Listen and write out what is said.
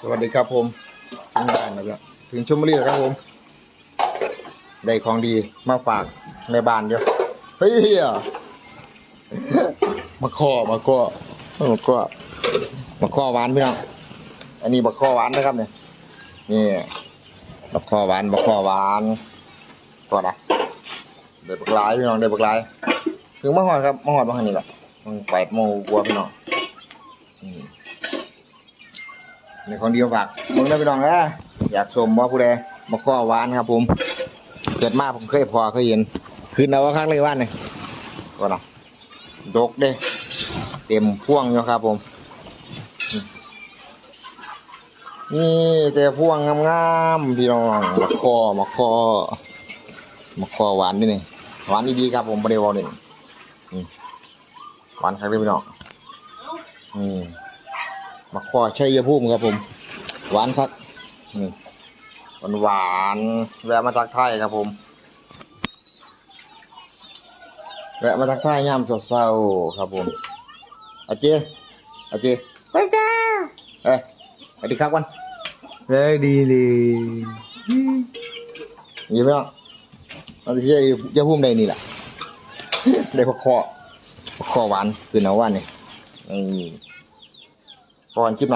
สวัสดีครับผมถึงบ้านแล้วถึงชมบุรีแล้วครับผมได้ของดีมาฝากในบ้านเดียวเฮ้ยมาข้อมาข้อมาข้อมาข้อหวานพี่น้องอันนี้บักข้อหวานนะครับเนี่ยนี่บักข้อหวานบักข้อหวานก่อนนะเด็ดบักหลายพี่น้องเด็ดบักหลายถึงมาหอดครับมาหอดมาหันนี่แหละมันแปดโมงกว่าพี่น้องอืม ในของเดียวฝากมึงได้ไปลองนะอยากชมว่าผู้ใดมาข้อหวานครับผม เกิดมาผมเคยพอเคยเห็นคืนเอาครั้งเลยว่านนี่ก็นะดกเด้เต็มพ่วงอยู่ครับผมนี่แต่พ่วงงามๆพี่น้องมาข้อมาข้อมาข้อหวานด้วยนี่หวานดีๆครับผมไม่ได้บอกเลยนี่หวานครับพี่น้องนี่มาขอชัยภูมิครับผม หวานครับนี่หวานหวานๆแวะมาทักทายครับผม แวะมาทักทายยามเศร้าๆครับผมอาเจอาเจไปจ้าเอ้ยสวัสดีครับวันเฮ้ยดีดีนี่ไหมเนาะเราจะชัยภูมิได้นี่แหละได้พอคอพอคอหวานคือหนาว่านนี่อืม ก่อนคลิปหน้า